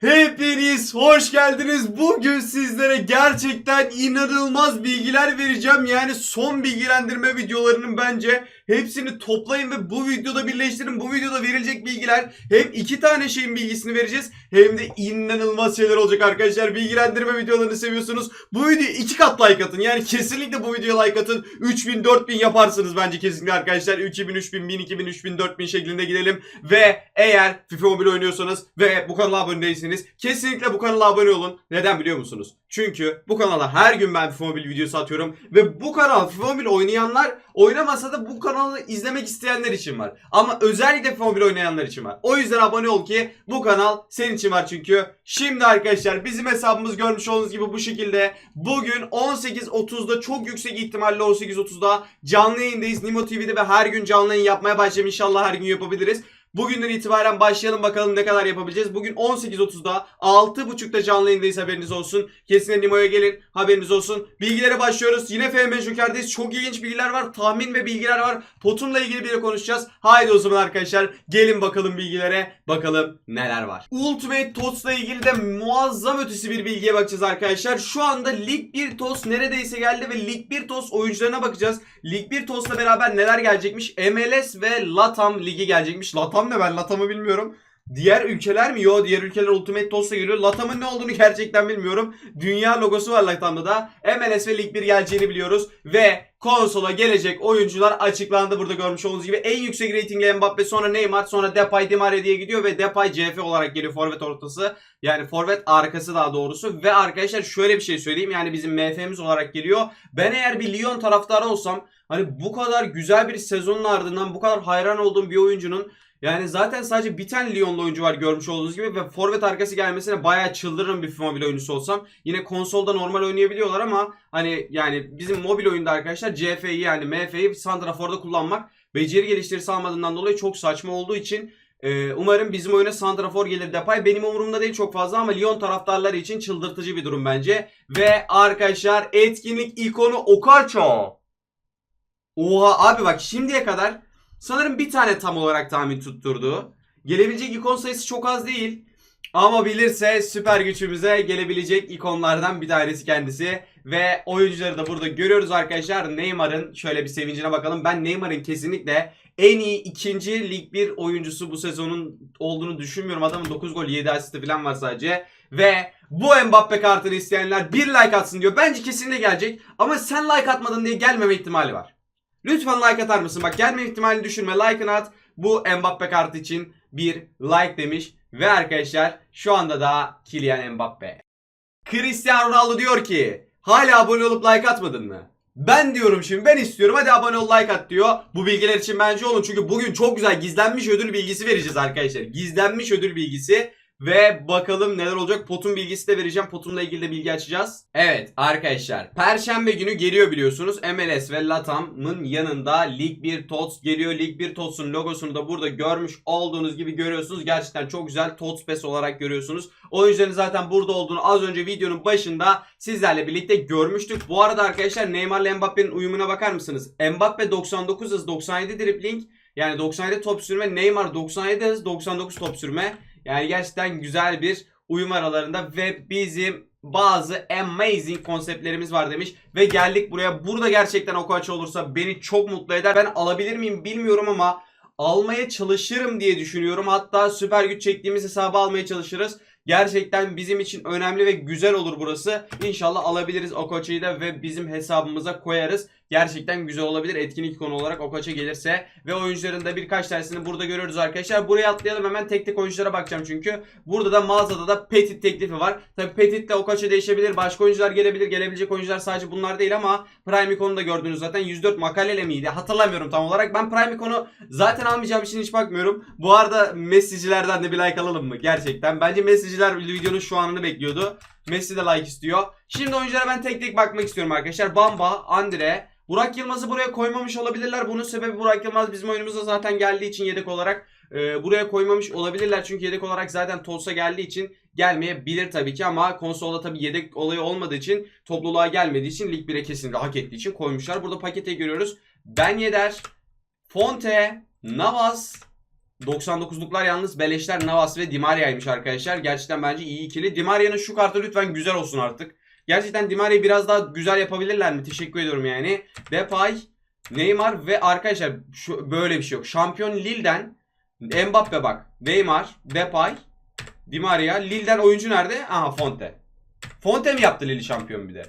Hepiniz hoş geldiniz. Bugün sizlere gerçekten inanılmaz bilgiler vereceğim. Yani son bilgilendirme videolarının bence hepsini toplayın ve bu videoda birleştirin. Bu videoda verilecek bilgiler hem iki tane şeyin bilgisini vereceğiz hem de inanılmaz şeyler olacak arkadaşlar. Bilgilendirme videolarını seviyorsunuz. Bu videoya iki kat like atın. Yani kesinlikle bu videoya like atın. 3000 4000 yaparsınız bence kesinlikle arkadaşlar. 2000 3000 1000 2000 3000 4000 şeklinde gidelim. Ve eğer FIFA Mobile oynuyorsanız ve bu kanala abone değilseniz kesinlikle bu kanala abone olun. Neden biliyor musunuz? Çünkü bu kanala her gün ben FIFA Mobile videosu atıyorum ve bu kanal FIFA Mobile oynayanlar oynamasa da bu kanalı izlemek isteyenler için var. Ama özellikle FIFA Mobile oynayanlar için var. O yüzden abone ol ki bu kanal senin için var çünkü. Şimdi arkadaşlar bizim hesabımız görmüş olduğunuz gibi bu şekilde. Bugün 18.30'da çok yüksek ihtimalle 18.30'da canlı yayındayız. Nimo TV'de ve her gün canlı yayın yapmaya başlayacağım. İnşallah her gün yapabiliriz. Bugünden itibaren başlayalım bakalım ne kadar yapabileceğiz. Bugün 18.30'da 6.30'da canlı yayındayız haberiniz olsun. Kesinlikle Nimo'ya gelin haberiniz olsun. Bilgilere başlıyoruz. Yine FM Joker'deyiz. Çok ilginç bilgiler var. Tahmin ve bilgiler var. Potum'la ilgili bir konuşacağız. Haydi o zaman arkadaşlar gelin bakalım bilgilere. Bakalım neler var. Ultimate Tots'la ilgili de muazzam ötesi bir bilgiye bakacağız arkadaşlar. Şu anda Lig 1 Tots neredeyse geldi ve Lig 1 Tots oyuncularına bakacağız. Lig 1 Tots'la beraber neler gelecekmiş? MLS ve Latam ligi gelecekmiş. Latam ne ben Latam'ı bilmiyorum. Diğer ülkeler mi? Yo diğer ülkeler Ultimate Toss'la geliyor. Latam'ın ne olduğunu gerçekten bilmiyorum. Dünya logosu var Latam'da da. MLS ve Lig 1 geleceğini biliyoruz. Ve konsola gelecek oyuncular açıklandı burada görmüş olduğunuz gibi. En yüksek reytingli Mbappe sonra Neymar sonra Depay Di Maria diye gidiyor ve Depay CF olarak geliyor forvet ortası. Yani forvet arkası daha doğrusu. Ve arkadaşlar şöyle bir şey söyleyeyim. Yani bizim MF'miz olarak geliyor. Ben eğer bir Lyon taraftarı olsam hani bu kadar güzel bir sezonun ardından bu kadar hayran olduğum bir oyuncunun yani zaten sadece bir tane Lyon'lu oyuncu var görmüş olduğunuz gibi ve forvet arkası gelmesine bayağı çıldırırım bir mobil oyuncusu olsam. Yine konsolda normal oynayabiliyorlar ama hani yani bizim mobil oyunda arkadaşlar CF'yi yani MF'yi Santrafor'da kullanmak beceri geliştirisi almadığından dolayı çok saçma olduğu için e, umarım bizim oyuna Santrafor gelir Depay. Benim umurumda değil çok fazla ama Lyon taraftarları için çıldırtıcı bir durum bence. Ve arkadaşlar etkinlik ikonu Okacho. Oha abi bak şimdiye kadar sanırım bir tane tam olarak tahmin tutturdu. Gelebilecek ikon sayısı çok az değil. Ama bilirse süper gücümüze gelebilecek ikonlardan bir tanesi kendisi. Ve oyuncuları da burada görüyoruz arkadaşlar. Neymar'ın şöyle bir sevincine bakalım. Ben Neymar'ın kesinlikle en iyi ikinci Lig 1 oyuncusu bu sezonun olduğunu düşünmüyorum. Adamın 9 gol 7 asisti falan var sadece. Ve bu Mbappe kartını isteyenler bir like atsın diyor. Bence kesinlikle gelecek. Ama sen like atmadın diye gelmeme ihtimali var. Lütfen like atar mısın? Bak gelme ihtimalini düşürme. Like'ını at. Bu Mbappe kartı için bir like demiş. Ve arkadaşlar şu anda da Kylian Mbappe. Cristiano Ronaldo diyor ki hala abone olup like atmadın mı? Ben diyorum şimdi ben istiyorum hadi abone ol like at diyor. Bu bilgiler için bence olun çünkü bugün çok güzel gizlenmiş ödül bilgisi vereceğiz arkadaşlar. Gizlenmiş ödül bilgisi ve bakalım neler olacak. Potun bilgisi de vereceğim. Potumla ilgili de bilgi açacağız. Evet arkadaşlar. Perşembe günü geliyor biliyorsunuz. MLS ve Latam'ın yanında Lig 1 TOTS geliyor. Lig 1 TOTS'un logosunu da burada görmüş olduğunuz gibi görüyorsunuz. Gerçekten çok güzel TOTS PES olarak görüyorsunuz. Oyuncuların zaten burada olduğunu az önce videonun başında sizlerle birlikte görmüştük. Bu arada arkadaşlar Neymar'la Mbappe'nin uyumuna bakar mısınız? Mbappe 99 hız 97 dribbling. Yani 97 top sürme. Neymar 97 hız 99 top sürme. Yani gerçekten güzel bir uyum aralarında ve bizim bazı amazing konseptlerimiz var demiş. Ve geldik buraya. Burada gerçekten o açı olursa beni çok mutlu eder. Ben alabilir miyim bilmiyorum ama almaya çalışırım diye düşünüyorum. Hatta süper güç çektiğimiz hesabı almaya çalışırız. Gerçekten bizim için önemli ve güzel olur burası. İnşallah alabiliriz Okoç'u da ve bizim hesabımıza koyarız. Gerçekten güzel olabilir etkinlik konu olarak Okoç'a gelirse. Ve oyuncuların da birkaç tanesini burada görüyoruz arkadaşlar. Buraya atlayalım hemen tek tek oyunculara bakacağım çünkü. Burada da mağazada da Petit teklifi var. Tabi Petit ile Okoç'a değişebilir. Başka oyuncular gelebilir. Gelebilecek oyuncular sadece bunlar değil ama Prime ikonu da gördünüz zaten. 104 makalele miydi? Hatırlamıyorum tam olarak. Ben Prime ikonu zaten almayacağım için hiç bakmıyorum. Bu arada Messi'cilerden de bir like alalım mı? Gerçekten. Bence Messi'ciler videonun şu anını bekliyordu. Messi de like istiyor. Şimdi oyunculara ben tek tek bakmak istiyorum arkadaşlar. Bamba, Andre, Burak Yılmaz'ı buraya koymamış olabilirler. Bunun sebebi Burak Yılmaz bizim oyunumuza zaten geldiği için yedek olarak e, buraya koymamış olabilirler. Çünkü yedek olarak zaten Tots'a geldiği için gelmeyebilir tabii ki ama konsolda tabii yedek olayı olmadığı için topluluğa gelmediği için Lig 1'e kesinlikle hak ettiği için koymuşlar. Burada pakete görüyoruz. Ben Yedder, Fonte, Navas, 99'luklar yalnız Beleşler Navas ve Dimaria'ymış arkadaşlar. Gerçekten bence iyi ikili. Dimaria'nın şu kartı lütfen güzel olsun artık. Gerçekten Dimaria'yı biraz daha güzel yapabilirler mi? Teşekkür ediyorum yani. Depay, Neymar ve arkadaşlar şu, böyle bir şey yok. Şampiyon Lille'den Mbappe bak. Neymar, Depay, Di Maria. Lille'den oyuncu nerede? Aha Fonte. Fonte mi yaptı Lille şampiyon bir de?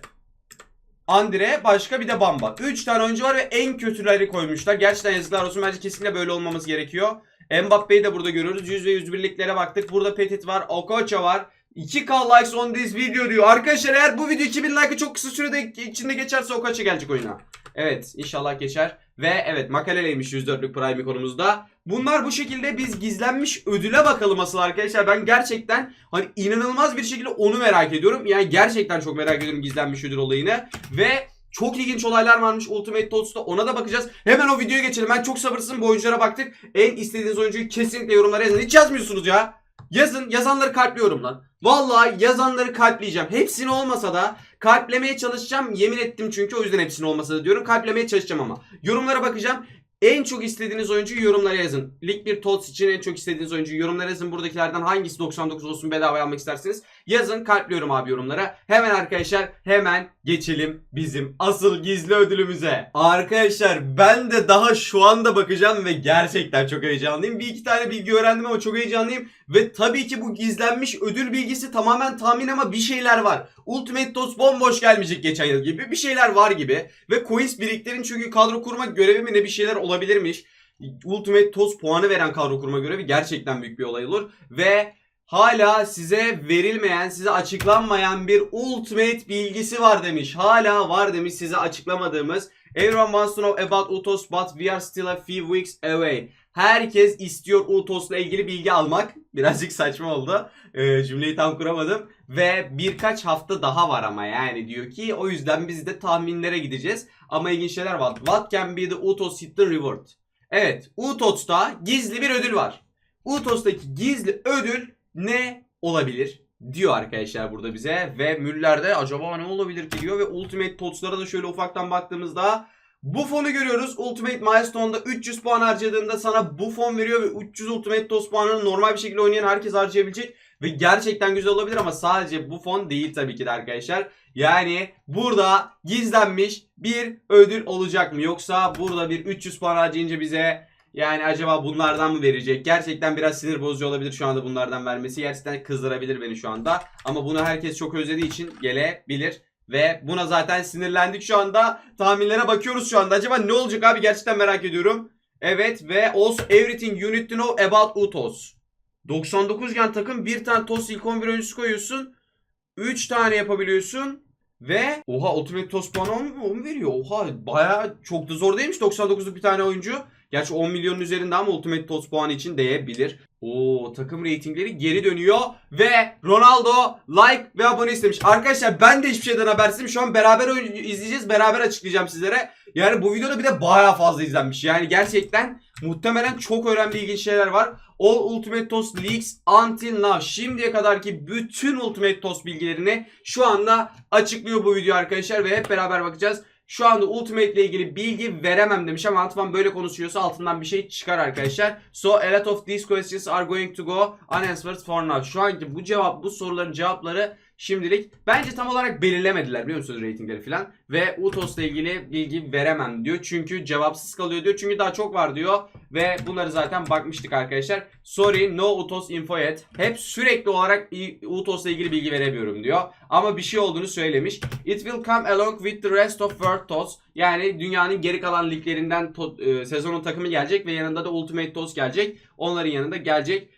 Andre başka bir de Bamba. 3 tane oyuncu var ve en kötüleri koymuşlar. Gerçekten yazıklar olsun. Bence kesinlikle böyle olmaması gerekiyor. Mbappe'yi de burada görüyoruz. 100 ve 101'liklere baktık. Burada Petit var. Okocha var. 2k likes on this video diyor. Arkadaşlar eğer bu video 2000 like'ı çok kısa sürede içinde geçerse Okocha gelecek oyuna. Evet inşallah geçer. Ve evet Makalele'ymiş 104'lük Prime ikonumuzda. Bunlar bu şekilde biz gizlenmiş ödüle bakalım asıl arkadaşlar. Ben gerçekten hani inanılmaz bir şekilde onu merak ediyorum. Yani gerçekten çok merak ediyorum gizlenmiş ödül olayını. Ve çok ilginç olaylar varmış Ultimate Toads'ta ona da bakacağız. Hemen o videoya geçelim. Ben çok sabırsızım bu oyunculara baktık. En istediğiniz oyuncuyu kesinlikle yorumlara yazın. Hiç yazmıyorsunuz ya. Yazın. Yazanları kalpliyorum lan. Vallahi yazanları kalpleyeceğim. Hepsini olmasa da kalplemeye çalışacağım. Yemin ettim çünkü o yüzden hepsini olmasa da diyorum. Kalplemeye çalışacağım ama. Yorumlara bakacağım. En çok istediğiniz oyuncuyu yorumlara yazın. Lig 1 Tots için en çok istediğiniz oyuncuyu yorumlara yazın. Buradakilerden hangisi 99 olsun bedava almak isterseniz yazın. Kalpliyorum abi yorumlara. Hemen arkadaşlar hemen geçelim bizim asıl gizli ödülümüze. Arkadaşlar ben de daha şu anda bakacağım ve gerçekten çok heyecanlıyım. Bir iki tane bilgi öğrendim ama çok heyecanlıyım. Ve tabii ki bu gizlenmiş ödül bilgisi tamamen tahmin ama bir şeyler var. Ultimate Tots bomboş gelmeyecek geçen yıl gibi bir şeyler var gibi. Ve coins biriktirin çünkü kadro kurma görevi mi ne bir şeyler olabilirmiş. Ultimate Tots puanı veren kadro kurma görevi gerçekten büyük bir olay olur. Ve hala size verilmeyen, size açıklanmayan bir Ultimate bilgisi var demiş. Hala var demiş size açıklamadığımız. Everyone wants to know about Utos but we are still a few weeks away. Herkes istiyor Utos'la ilgili bilgi almak. Birazcık saçma oldu. Ee, cümleyi tam kuramadım. Ve birkaç hafta daha var ama yani diyor ki o yüzden biz de tahminlere gideceğiz. Ama ilginç şeyler var. What can be the Utos hidden reward? Evet Utos'ta gizli bir ödül var. Utos'taki gizli ödül ne olabilir? Diyor arkadaşlar burada bize. Ve Müller'de acaba ne olabilir ki diyor. Ve Ultimate Tots'lara da şöyle ufaktan baktığımızda bu fonu görüyoruz. Ultimate Milestone'da 300 puan harcadığında sana bu fon veriyor ve 300 Ultimate Tots puanını normal bir şekilde oynayan herkes harcayabilecek. Ve gerçekten güzel olabilir ama sadece bu fon değil tabii ki de arkadaşlar. Yani burada gizlenmiş bir ödül olacak mı? Yoksa burada bir 300 puan harcayınca bize yani acaba bunlardan mı verecek? Gerçekten biraz sinir bozucu olabilir şu anda bunlardan vermesi. Gerçekten kızdırabilir beni şu anda. Ama bunu herkes çok özlediği için gelebilir. Ve buna zaten sinirlendik şu anda. Tahminlere bakıyoruz şu anda. Acaba ne olacak abi gerçekten merak ediyorum. Evet ve also everything you need to know about Utos. 99 gen takım bir tane TOS ilk 11 oyuncusu koyuyorsun. 3 tane yapabiliyorsun. Ve oha Ultimate TOS puanı 10 mu 10 veriyor. Oha baya çok da zor değilmiş 99'luk bir tane oyuncu. Gerçi 10 milyonun üzerinde ama Ultimate TOS puanı için değebilir. Oo takım reytingleri geri dönüyor ve Ronaldo like ve abone istemiş. Arkadaşlar ben de hiçbir şeyden habersizim. Şu an beraber izleyeceğiz. Beraber açıklayacağım sizlere. Yani bu videoda bir de baya fazla izlenmiş. Yani gerçekten muhtemelen çok önemli ilginç şeyler var. All Ultimate Toss Leaks Until Now. Şimdiye kadarki bütün Ultimate Toss bilgilerini şu anda açıklıyor bu video arkadaşlar. Ve hep beraber bakacağız. Şu anda Ultimate ile ilgili bilgi veremem demiş ama Antman böyle konuşuyorsa altından bir şey çıkar arkadaşlar. So a lot of these questions are going to go unanswered for now. Şu anki bu cevap bu soruların cevapları şimdilik bence tam olarak belirlemediler biliyor musunuz reytingleri falan. Ve Utos ile ilgili bilgi veremem diyor. Çünkü cevapsız kalıyor diyor. Çünkü daha çok var diyor. Ve bunları zaten bakmıştık arkadaşlar. Sorry no Utos info yet. Hep sürekli olarak Utos ile ilgili bilgi veremiyorum diyor. Ama bir şey olduğunu söylemiş. It will come along with the rest of World Toss. Yani dünyanın geri kalan liglerinden to- e, sezonun takımı gelecek ve yanında da Ultimate Toss gelecek. Onların yanında gelecek.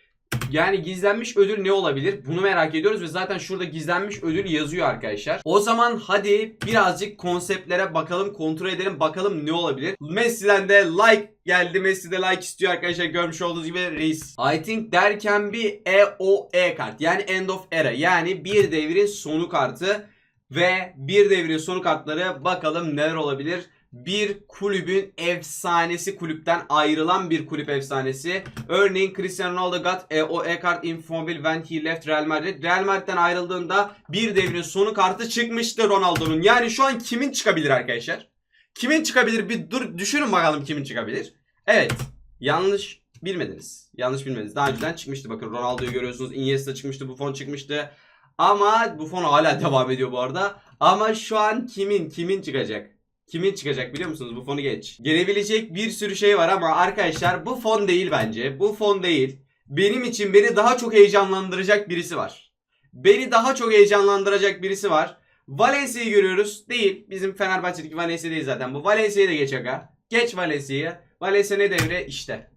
Yani gizlenmiş ödül ne olabilir? Bunu merak ediyoruz ve zaten şurada gizlenmiş ödül yazıyor arkadaşlar. O zaman hadi birazcık konseptlere bakalım, kontrol edelim bakalım ne olabilir. Messi'den de like geldi. Messi de like istiyor arkadaşlar görmüş olduğunuz gibi reis. I think can be EOE kart. Yani end of era. Yani bir devrin sonu kartı. Ve bir devrin sonu kartları bakalım neler olabilir bir kulübün efsanesi kulüpten ayrılan bir kulüp efsanesi. Örneğin Cristiano Ronaldo got e, o e-kart infomobile when he left Real Madrid. Real Madrid'den ayrıldığında bir devrin sonu kartı çıkmıştı Ronaldo'nun. Yani şu an kimin çıkabilir arkadaşlar? Kimin çıkabilir? Bir dur düşünün bakalım kimin çıkabilir. Evet. Yanlış bilmediniz. Yanlış bilmediniz. Daha önceden çıkmıştı. Bakın Ronaldo'yu görüyorsunuz. Iniesta çıkmıştı. Buffon çıkmıştı. Ama Buffon hala devam ediyor bu arada. Ama şu an kimin kimin çıkacak? Kimin çıkacak biliyor musunuz? Bu fonu geç. Gelebilecek bir sürü şey var ama arkadaşlar bu fon değil bence. Bu fon değil. Benim için beni daha çok heyecanlandıracak birisi var. Beni daha çok heyecanlandıracak birisi var. Valencia'yı görüyoruz. Değil. Bizim Fenerbahçe'deki Valencia değil zaten. Bu Valencia'yı da geç aga. Geç Valencia'yı. Valencia ne devre? İşte.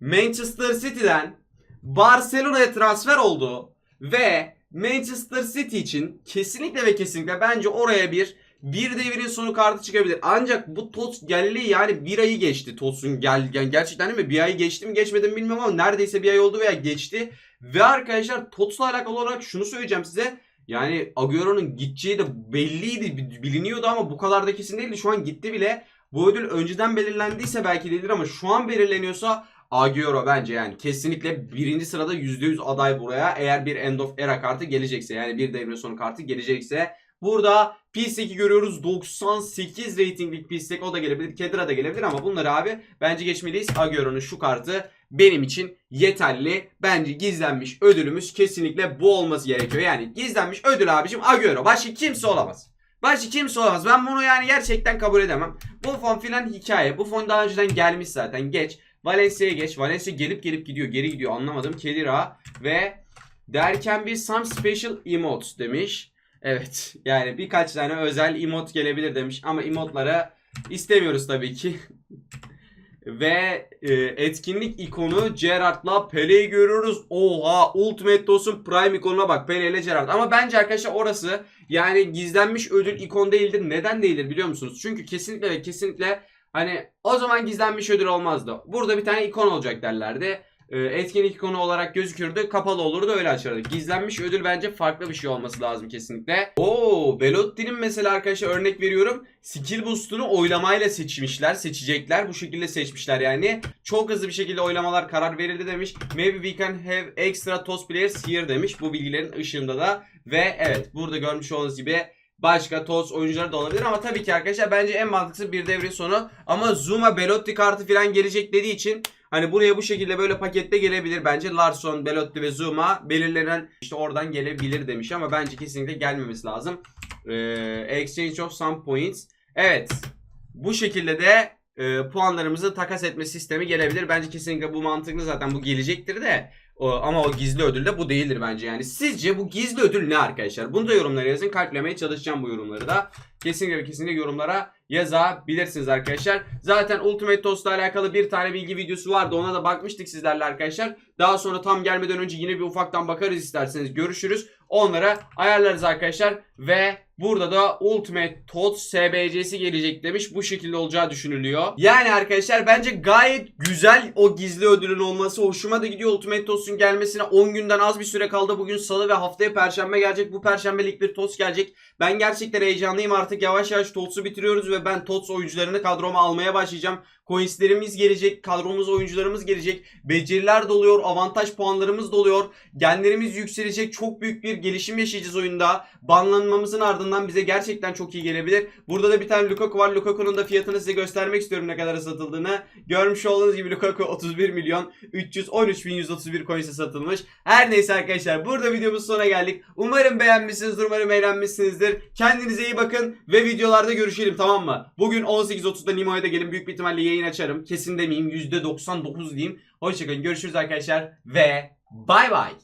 Manchester City'den Barcelona'ya transfer oldu ve Manchester City için kesinlikle ve kesinlikle bence oraya bir bir devrin sonu kartı çıkabilir. Ancak bu Tots geldi yani bir ayı geçti Tots'un gel yani gerçekten değil mi? Bir ayı geçti mi geçmedi mi bilmiyorum ama neredeyse bir ay oldu veya geçti. Ve arkadaşlar Tots'la alakalı olarak şunu söyleyeceğim size. Yani Agüero'nun gideceği de belliydi, bi- biliniyordu ama bu kadar da kesin değildi. Şu an gitti bile. Bu ödül önceden belirlendiyse belki değildir ama şu an belirleniyorsa Agüero bence yani kesinlikle birinci sırada %100 aday buraya. Eğer bir End of Era kartı gelecekse yani bir devre sonu kartı gelecekse. Burada P8'i görüyoruz 98 ratinglik P8 o da gelebilir. Kedira da gelebilir ama bunları abi bence geçmeliyiz. Agüero'nun şu kartı benim için yeterli. Bence gizlenmiş ödülümüz kesinlikle bu olması gerekiyor. Yani gizlenmiş ödül abicim Agüero. Başka kimse olamaz. Başka kimse olamaz. Ben bunu yani gerçekten kabul edemem. Bu fon filan hikaye. Bu fon daha önceden gelmiş zaten. Geç. Valencia'ya geç. Valencia gelip gelip gidiyor. Geri gidiyor. Anlamadım. Kedira ve derken bir some special emotes demiş. Evet. Yani birkaç tane özel emote gelebilir demiş. Ama emotlara istemiyoruz tabii ki. Ve e, etkinlik ikonu Gerrard'la Pele'yi görüyoruz. Oha Ultimate DOS'un Prime ikonuna bak Pele ile Gerrard. Ama bence arkadaşlar orası yani gizlenmiş ödül ikon değildir. Neden değildir biliyor musunuz? Çünkü kesinlikle ve kesinlikle hani o zaman gizlenmiş ödül olmazdı. Burada bir tane ikon olacak derlerdi. E, etkinlik ikonu olarak gözükürdü. Kapalı olurdu öyle açardık. Gizlenmiş ödül bence farklı bir şey olması lazım kesinlikle. Oo Belotti'nin mesela arkadaşlar örnek veriyorum. Skill boost'unu oylamayla seçmişler. Seçecekler. Bu şekilde seçmişler yani. Çok hızlı bir şekilde oylamalar karar verildi demiş. Maybe we can have extra toss players here demiş. Bu bilgilerin ışığında da. Ve evet burada görmüş olduğunuz gibi başka toz oyuncuları da olabilir ama tabii ki arkadaşlar bence en mantıklısı bir devre sonu ama Zuma Belotti kartı falan gelecek dediği için hani buraya bu şekilde böyle pakette gelebilir bence Larson, Belotti ve Zuma belirlenen işte oradan gelebilir demiş ama bence kesinlikle gelmemesi lazım. Ee, exchange of some points. Evet. Bu şekilde de e, puanlarımızı takas etme sistemi gelebilir. Bence kesinlikle bu mantıklı zaten bu gelecektir de. Ama o gizli ödül de bu değildir bence yani. Sizce bu gizli ödül ne arkadaşlar? Bunu da yorumlara yazın. Kalplemeye çalışacağım bu yorumları da. Kesinlikle kesinlikle yorumlara yazabilirsiniz arkadaşlar. Zaten Ultimate Toast'la alakalı bir tane bilgi videosu vardı. Ona da bakmıştık sizlerle arkadaşlar. Daha sonra tam gelmeden önce yine bir ufaktan bakarız isterseniz. Görüşürüz. Onlara ayarlarız arkadaşlar. Ve burada da Ultimate Tots SBC'si gelecek demiş. Bu şekilde olacağı düşünülüyor. Yani arkadaşlar bence gayet güzel o gizli ödülün olması. Hoşuma da gidiyor Ultimate Tots'un gelmesine. 10 günden az bir süre kaldı. Bugün salı ve haftaya perşembe gelecek. Bu perşembelik bir Tots gelecek. Ben gerçekten heyecanlıyım. Artık yavaş yavaş Tots'u bitiriyoruz ve ben Tots oyuncularını kadroma almaya başlayacağım. Coinslerimiz gelecek, kadromuz oyuncularımız gelecek. Beceriler doluyor, avantaj puanlarımız doluyor. Genlerimiz yükselecek. Çok büyük bir gelişim yaşayacağız oyunda. Banlanmamızın ardından bize gerçekten çok iyi gelebilir. Burada da bir tane Lukaku var. Lukaku'nun da fiyatını size göstermek istiyorum ne kadar satıldığını. Görmüş olduğunuz gibi Lukaku 31 milyon 313 bin 131 coins'e satılmış. Her neyse arkadaşlar burada videomuz sonuna geldik. Umarım beğenmişsinizdir, umarım eğlenmişsinizdir. Kendinize iyi bakın ve videolarda görüşelim tamam mı? Bugün 18.30'da Nimo'ya da gelin. Büyük bir ihtimalle yayın açarım. Kesin demeyeyim %99 diyeyim. Hoşçakalın görüşürüz arkadaşlar ve bay bay.